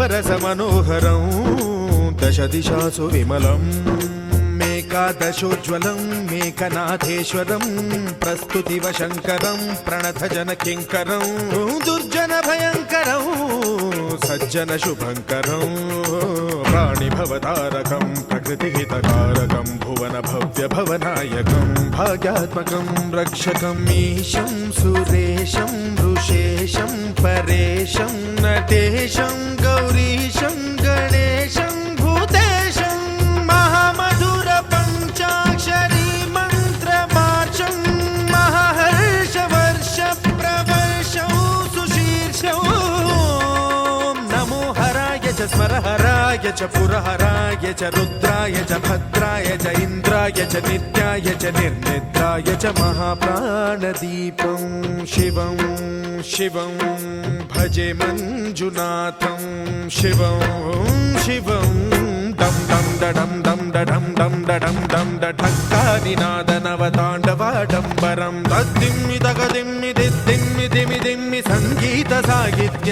నవరస మనోహరం దశ దిశాసు విమలం మేకాదశోజ్వలం మేకనాథేశ్వరం ప్రస్తుతివ శంకరం ప్రణత జన కింకరం దుర్జన భయంకరం సజ్జన శుభంకరం प्राणिभवतारकं प्रकृतिहितकारकं भुवनभव्यभवनायकं भाग्यात्मकं रक्षकम् ईशं सुरेशं ऋषेशं परेशं नटेशं गौरीशं गणेशं च पुरहराय च रुद्राय च भद्राय च इन्द्राय च नित्याय च निर्निद्राय च महाप्राणदीपं शिवं शिवं भजे मञ्जुनाथं शिवं शिवं डं डं डडं डं डडं डं डडं डं डठक्कादिनादनवताण्डवाडम्बरं तद्दिम्मि तगदिम्मि दिद्दिम्मि दिमि दिम्मि सङ्गीतसाहित्य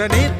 granito.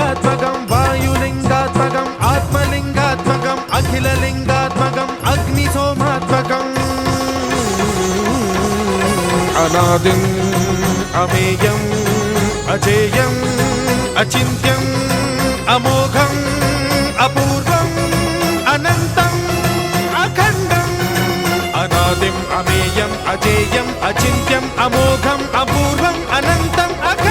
అఖిలలింగాత్మకం అగ్ని సోమాత్మకం అనాది అమేయం అజేయం అచింత్యం అమోఘం అపూర్వం అనంతం అఖండం అనాదిం అమేయం అజేయం అచింత్యం అమోఘం అపూర్వం అనంతం అఖండం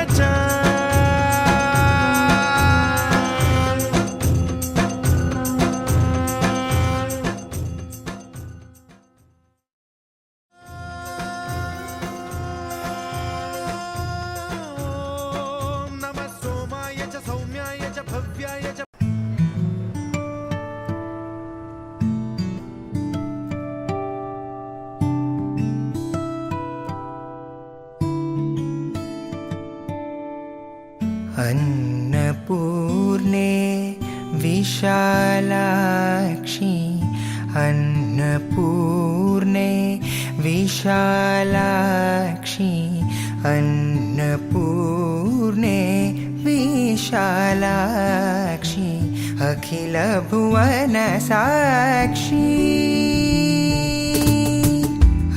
अन्नपूर्णे विशालाक्षी। अन्नपूर्णे विशालाक्षी। अखिलभुवनसाक्षी।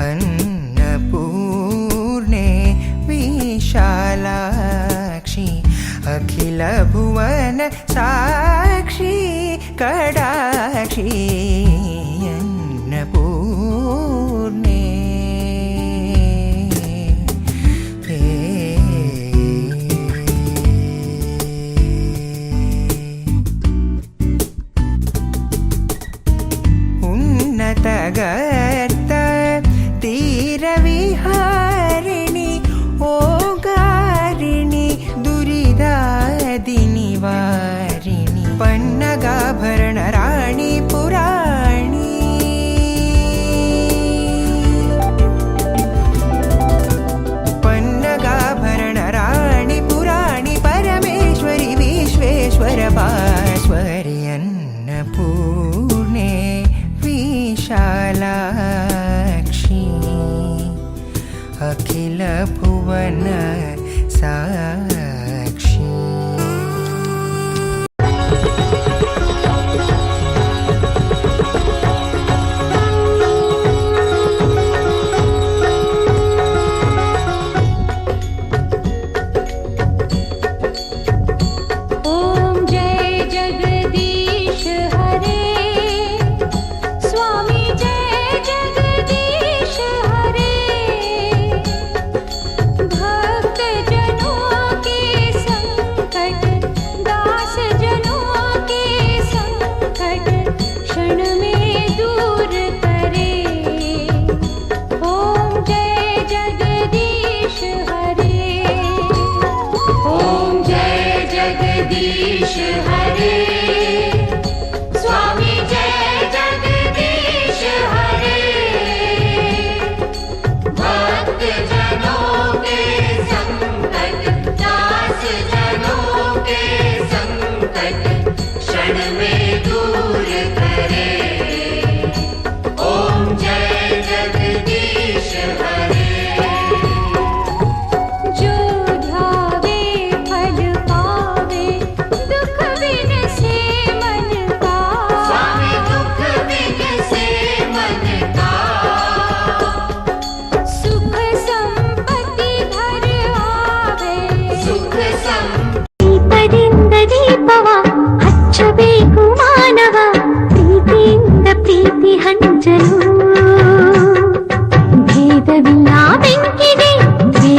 अन्नपूर्णे विशालाक्षी। अखिलभुवन साक्षी कडाक्षी। when I जगदीश हरे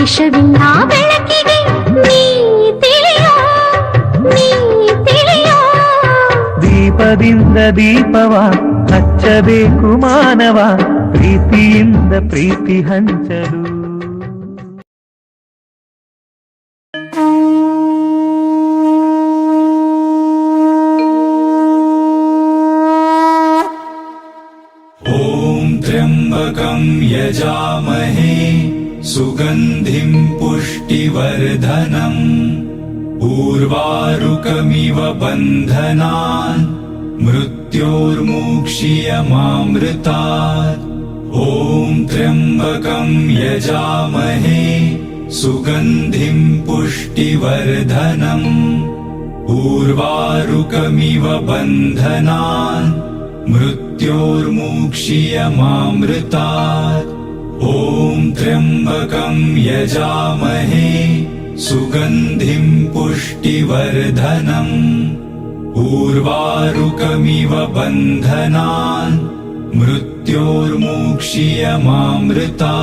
ದ್ವೇಷವಿಲ್ಲ ಬೆಳಕಿಗೆ ನೀ ತಿಳಿಯೋ ನೀ ತಿಳಿಯೋ ದೀಪದಿಂದ ದೀಪವ ಹಚ್ಚಬೇಕು ಮಾನವ ಪ್ರೀತಿಯಿಂದ ಪ್ರೀತಿ ಹಂಚಲು ॐ त्र्यम्बकं यजामहे सुगन्धिं पुष्टिवर्धनम् पूर्वारुकमिव बन्धनान् मृत्योर्मुक्षीयमामृतात् ॐ त्र्यम्बकं यजामहे सुगन्धिं पुष्टिवर्धनम् पूर्वारुकमिव बन्धनान् मृत्योर्मुक्षीयमामृतात् ॐ त्र्यम्बकम् यजामहे सुगन्धिम् पुष्टिवर्धनम् पूर्वारुकमिव बन्धनान् मृत्योर्मोक्ष्यमामृता